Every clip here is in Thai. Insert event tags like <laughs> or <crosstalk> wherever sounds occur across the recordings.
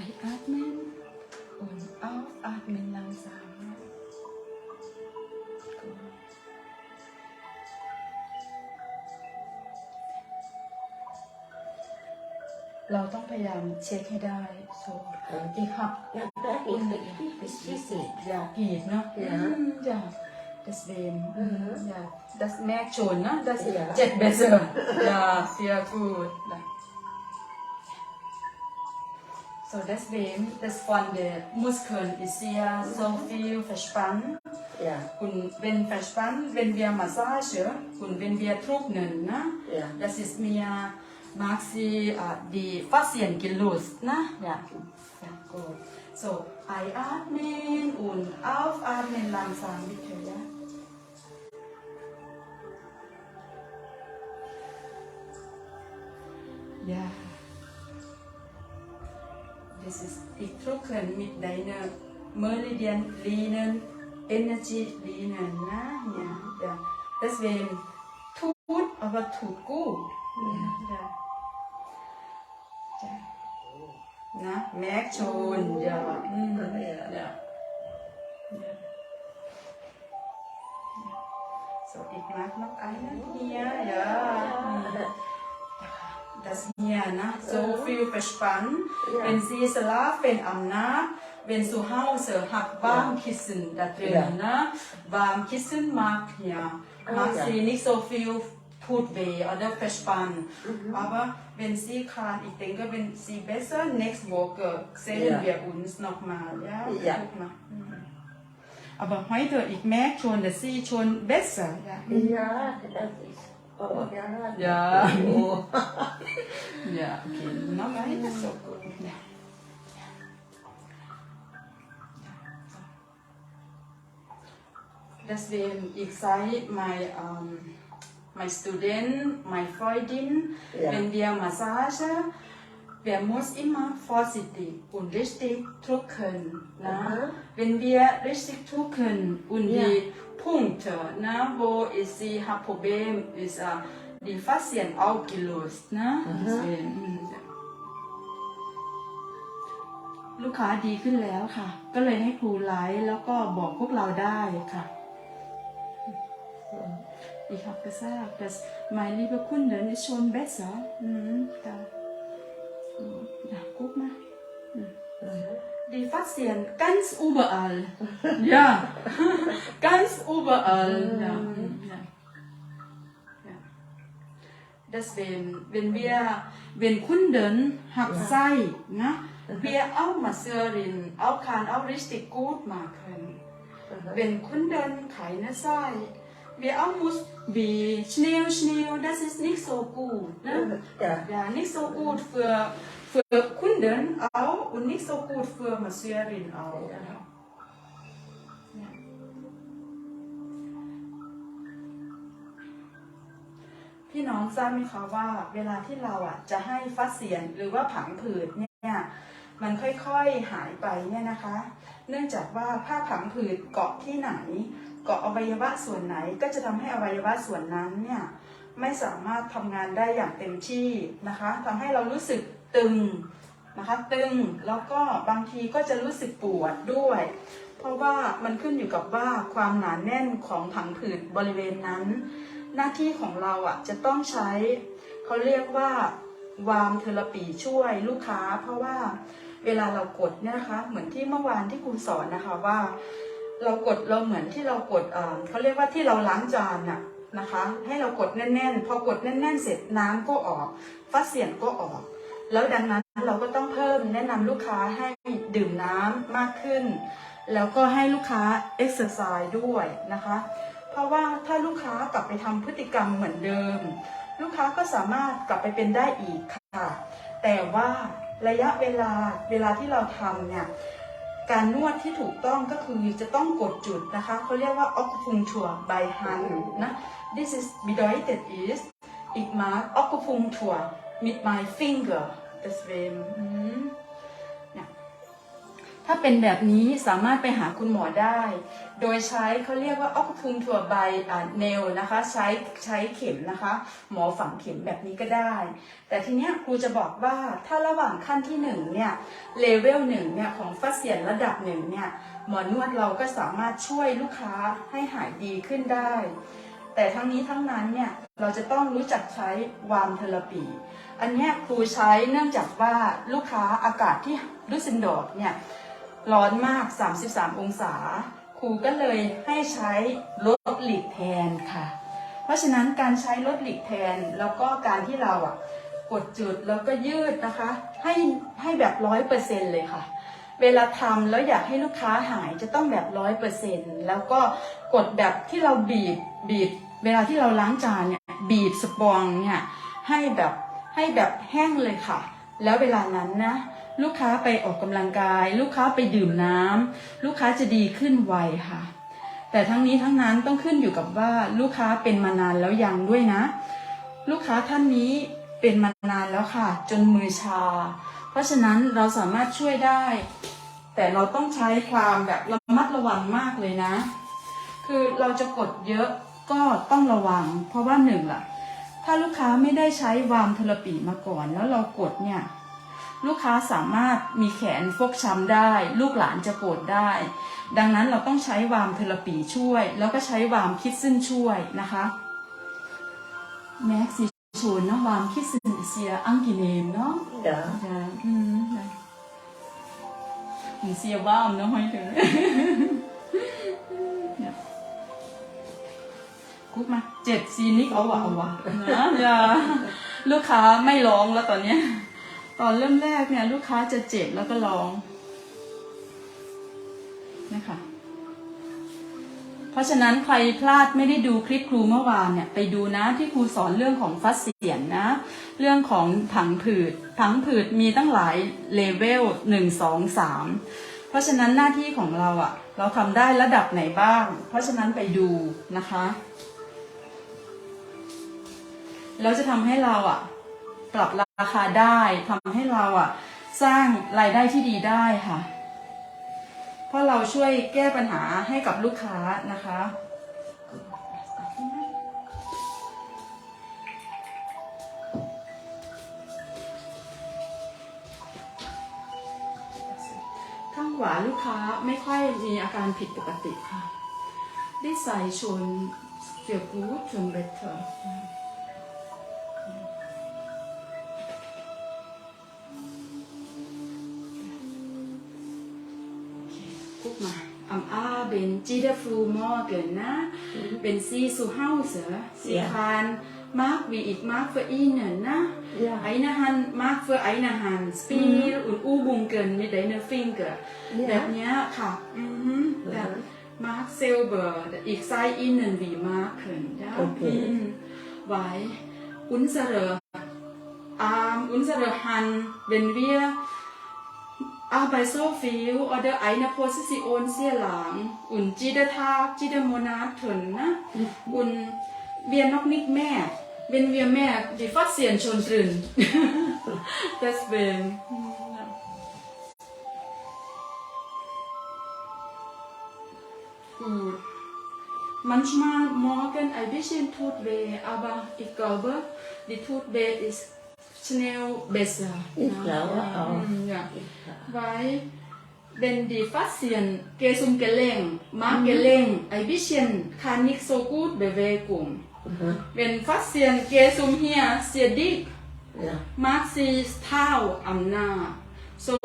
Einatmen und aufatmen langsam. Gut. เราต้องพยายามเช็คให้ได้ so อีกครับ Ja, da ist es wichtig. Ja, geht, ne? Ja. Mm, ja. Deswegen, mm, Mhm. ja, das merkt schon, ne? Das Ja. geht besser. Ja, sehr gut. Ja. So, deswegen, das von den Muskeln ist sehr so viel verspannt. Ja, Und wenn verspannt, wenn wir Massage und wenn wir trocknen, ne? ja. Das ist mir, mag sie äh, die Faszien gelöst, ne? Ja. ja gut. So, einatmen und aufatmen langsam bitte, ja. Ja. Das ist die Drucken mit deiner Meridian Linen Energy Linien, ne? Ja, ja. Deswegen tut, aber tut gut. Ja. ja. ja. Na, merkt schon, ja. Mm, Ja. ja. ja. ja. So, ich mag noch einen hier, ja. Das hier, ne? so viel verspannt. Ja. Wenn Sie schlafen am Nacht, wenn zu Hause hat Warmkissen da drin, Ja. ne? Warmkissen mag ja, mag Ah, ja. sie nicht so viel tut weh oder verspannen. Mhm. Aber wenn Sie kann, ich denke, wenn Sie besser, nächste Woche sehen Ja. wir uns nochmal, ja? Ja. Guck mal. Mhm. Aber heute, ich merke schon, dass Sie schon besser, ja? Ja, das ist. Oh, ja. Ja. <laughs> Oh. Ja, okay. Noch weiter, so gut. Ja. Deswegen, ich sage mein, ähm, mein Student, mein Freundin, Ja. wenn wir Massage, wir muss immer vorsichtig und richtig drücken. Ne? Aha. Wenn wir richtig drücken und Ja. die Punkte, ne, wo ist sie hat Problem, ist äh, die Faszien auch gelöst. Ne? Deswegen, mm, ja. ลูกค้าดีขึ้นแล้วค่ะ ก็เลยให้ครูไลฟ์แล้วก็บอกพวกเราได้ค่ะ Ich habe gesagt, dass mein lieber Kunde ist schon besser. Mhm, da. Ja, guck mal. Die Faszien ganz überall. <laughs> Ja, ganz überall. Ja. Ja. Ja. Deswegen, wenn wir, wenn Kunden haben Zeit, ne, wir auch massieren, auch kann auch richtig gut machen. Wenn Kunden keine Zeit, wir auch muss wie schnell, schnell, das ist nicht so gut. Ne? Ja, Ja, nicht so gut für, für Kunden auch und nicht so gut für Masseurin auch. Ja. Ja. พี่น้องทราบไหมคะว่าเวลาที่เราอะจะให้ฟัสเซียนหรือว่าผังผืดเนี่ยมันค่อยๆหายไปเนี่ยนะคะ เนื่องจากว่าผ้าผังผืดเกาะที่ไหน เกาะอวัยวะส่วนไหนก็จะทำให้อวัยวะส่วนนั้นเนี่ยไม่สามารถทำงานได้อย่างเต็มที่นะคะทำให้เรารู้สึก ตึงนะคะตึงแล้วก็บางทีก็จะรู้สึกปวดด้วย เพราะว่ามันขึ้นอยู่กับว่าความหนาแน่นของผังผืดบริเวณนั้น หน้าที่ของเราอะจะต้องใช้เขาเรียกว่าวามเทอราปีช่วยลูกค้า เพราะว่าเวลาเรากดเนี่ยนะคะเหมือนที่เมื่อวานที่ครูสอนนะคะว่า เรากดเราเหมือนที่เรากดเขาเรียกว่าที่เราล้างจานน่ะนะคะ ให้เรากดแน่นๆ พอกดแน่น ๆ เสร็จน้ำก็ออกฟัสเสียนก็ออก แล้วดังนั้นเราก็ต้องเพิ่มแนะนำลูกค้าให้ดื่มน้ำมากขึ้น แล้วก็ให้ลูกค้าเอ็กซ์ไซส์ด้วยนะคะ เพราะว่าถ้าลูกค้ากลับไปทำพฤติกรรมเหมือนเดิม ลูกค้าก็สามารถกลับไปเป็นได้อีกค่ะ แต่ว่าระยะเวลาเวลาที่เราทำเนี่ยการนวดที่ถูกต้องก็คือจะต้องกดจุดนะคะเขาเรียกว่า acupuncture by hand นะ this is bedeutet is ich mag acupuncture mit my finger deswegen ถ้าเป็นแบบนี้สามารถไปหาคุณหมอได้ โดยใช้เขาเรียกว่าออกพุงถั่วใบเนลนะคะ ใช้ใช้เข็มนะคะ หมอฝังเข็มแบบนี้ก็ได้ แต่ทีเนี้ยครูจะบอกว่าถ้าระหว่างขั้นที่หนึ่งเนี่ยเลเวลหนึ่งเนี่ยของฟัสเซียนระดับหนึ่งเนี่ยหมอนวดเราก็สามารถช่วยลูกค้าให้หายดีขึ้นได้ แต่ทั้งนี้ทั้งนั้นเนี่ยเราจะต้องรู้จักใช้วามเทอราปี อันนี้ครูใช้เนื่องจากว่าลูกค้าอากาศที่ดุสเซนดอร์ฟเนี่ยร้อนมาก 33 องศา ครูก็เลยให้ใช้รถหลีกแทนค่ะ เพราะฉะนั้นการใช้รถหลีกแทนแล้วก็การที่เราอะกดจุดแล้วก็ยืดนะคะ ให้ให้แบบร้อยเปอร์เซ็นเลยค่ะ เวลาทำแล้วอยากให้ลูกค้าหายจะต้องแบบร้อยเปอร์เซ็นแล้วก็กดแบบที่เราบีบบีบ เวลาที่เราล้างจานเนี่ยบีบสปองเนี่ยให้แบบให้แบบแห้งเลยค่ะ แล้วเวลานั้นนะลูกค้าไปออกกำลังกาย ลูกค้าไปดื่มน้ำลูกค้าจะดีขึ้นไวค่ะ แต่ทั้งนี้ทั้งนั้นต้องขึ้นอยู่กับว่าลูกค้าเป็นมานานแล้วยังด้วยนะ ลูกค้าท่านนี้เป็นมานานแล้วค่ะ จนมือชา เพราะฉะนั้นเราสามารถช่วยได้ แต่เราต้องใช้ความแบบระมัดระวังมากเลยนะ คือเราจะกดเยอะก็ต้องระวัง เพราะว่าหนึ่งล่ะ ถ้าลูกค้าไม่ได้ใช้วามเทอราปีมาก่อน แล้วเรากดเนี่ยลูกค้าสามารถมีแขนฟกช้ำได้ ลูกหลานจะปวดได้ ดังนั้นเราต้องใช้วามเทอราปีช่วย แล้วก็ใช้วามคิดซึ่นช่วยนะคะแม็กซิ ชวนนะวามคิดซึ่นเสียอังกิเลมเนาะ Ja. จะอืมนะผมเสียบ้ามเนาะให้ถึงเนี่ยกุ๊กมาเจ็ดซีนิกเอาวะเอาวะนะอย่าลูกค้าไม่ร้องแล้วตอนเนี้ย ตอนเริ่มแรกเนี่ย ลูกค้าจะเจ็บแล้วก็ร้องนะคะเพ ราะฉะนั้นใครพลาดไม่ได้ดูคลิปครูเมื่อวานเนี่ยไปดูนะที่ครูสอนเรื่องของฟัสเสียนนะ เรื่องของผังผืดผังผืดมีตั้งหลายเลเวลหนึ่งสองสามเพราะฉะนั้นหน้าที่ของเราอะเราทำได้ระดับไหนบ้าง เพราะฉะนั้นไปดูนะคะแล้วจะทำให้เราอะปรับราคาได้ทำให้เราอะสร้างรายได้ที่ดีได้ค่ะ เพราะเราช่วยแก้ปัญหาให้กับลูกค้านะคะ ข้างขวาลูกค้าไม่ค่อยมีอาการผิดปกติค่ะได้ใส่ชนเมาอัมอาเป็นจีเดฟลูมอเกินนะ เป็นซีซูเฮาเสือสีคานมาร์กวีอีกมาร์กเฟอร์อีเนนนะ Ja. Eine Hand mag für eine Hand Spiel und Übungen mit deinen Finger แบบเนี้ยค่ะอือฮึแบบมาร์กเซลเบอร์อีกไซอินหนึ่งวีมาร์กเขินจ้าโอเคอืมไว้ unsere Arm unsere Hand wenn wir Arbeit so viel oder eine Position sehr lang und jeder Tag jeder Monat tun ne und wir noch nicht mehr wenn wir mehr die Faszien schon drin deswegen ja. Gut. Manchmal morgen ein bisschen tut weh, aber ich glaube, die tut weh ist schnell besser. Ich glaube auch. Mm, Ja. Weil wenn die Faszien geht zum Gelenk, mag Gelenk ein bisschen kann nicht so gut Bewegung. Mhm. Wenn Faszien geht zum hier sehr dick, Ja. mag sie Tau am Nah. So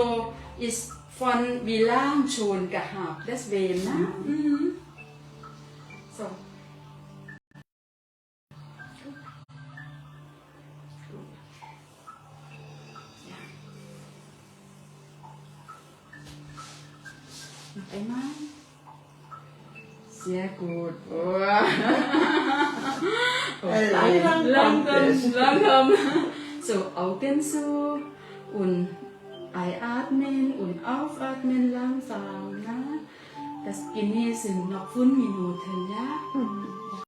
ist von wie lang schon gehabt. Deswegen, ne? Mhm. So. Sehr gut. <laughs> Oh. Langsam kommt es. langsam, langsam. So, Augen zu und einatmen und aufatmen langsam. Ne? Das genießen noch fünf Minuten, ja? Mhm.